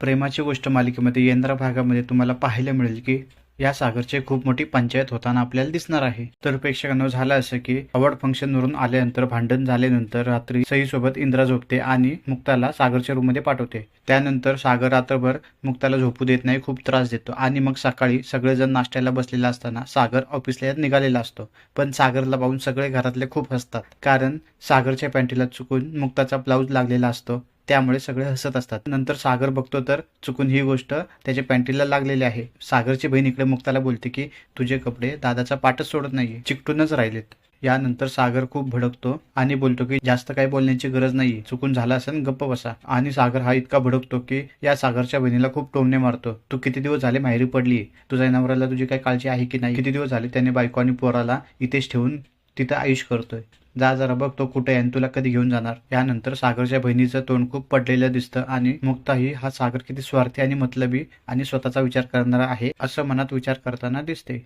प्रेमाची गोष्ट मालिकेमध्ये येणाऱ्या भागामध्ये तुम्हाला पाहायला मिळेल की या सागरची खूप मोठी पंचायत होताना आपल्याला दिसणार आहे. तर प्रेक्षकांना झालं असं की अवॉर्ड फंक्शन वरून आल्यानंतर भांडण झाल्यानंतर रात्री सई सोबत इंद्रा झोपते आणि मुक्ताला सागरच्या रूममध्ये पाठवते. त्यानंतर सागर रात्रभर मुक्ताला झोपू देत नाही खूप त्रास देतो आणि मग सकाळी सगळेजण नाश्त्याला बसलेला असताना सागर ऑफिसला निघालेला असतो. पण सागरला पाहून सगळे घरातले खूप हसतात. कारण सागरच्या पॅन्टीला चुकून मुक्ताचा ब्लाऊज लागलेला असतो. त्यामुळे सगळे हसत असतात. नंतर सागर बघतो तर चुकून ही गोष्ट त्याच्या पॅन्टीला लागलेली आहे. सागरची बहीण इकडे मुक्ताला बोलते की तुझे कपडे दादाचा पाठच सोडत नाहीये. चिकटूनच राहिलेत. यानंतर सागर खूप भडकतो आणि बोलतो की जास्त काही बोलण्याची गरज नाही चुकून झाला असेल गप्प बसा. आणि सागर हा इतका भडकतो की या सागरच्या बहिणीला खूप टोमणे मारतो. तू किती दिवस झाले माहेरी पडली तुझ्या नवऱ्याला तुझी काही काळजी आहे की नाही? किती दिवस झाले त्याने बायको आणि पोराला इथेच ठेवून तिथं आयुष करतोय. जा जरा बघ तो कुठे आहे तुला कधी घेऊन जाणार. यानंतर सागरच्या बहिणीचं तोंड खूप पडलेलं दिसतं आणि मुक्ताही हा सागर किती स्वार्थी आणि मतलबी आणि स्वतःचा विचार करणारा आहे असं मनात विचार करताना दिसते.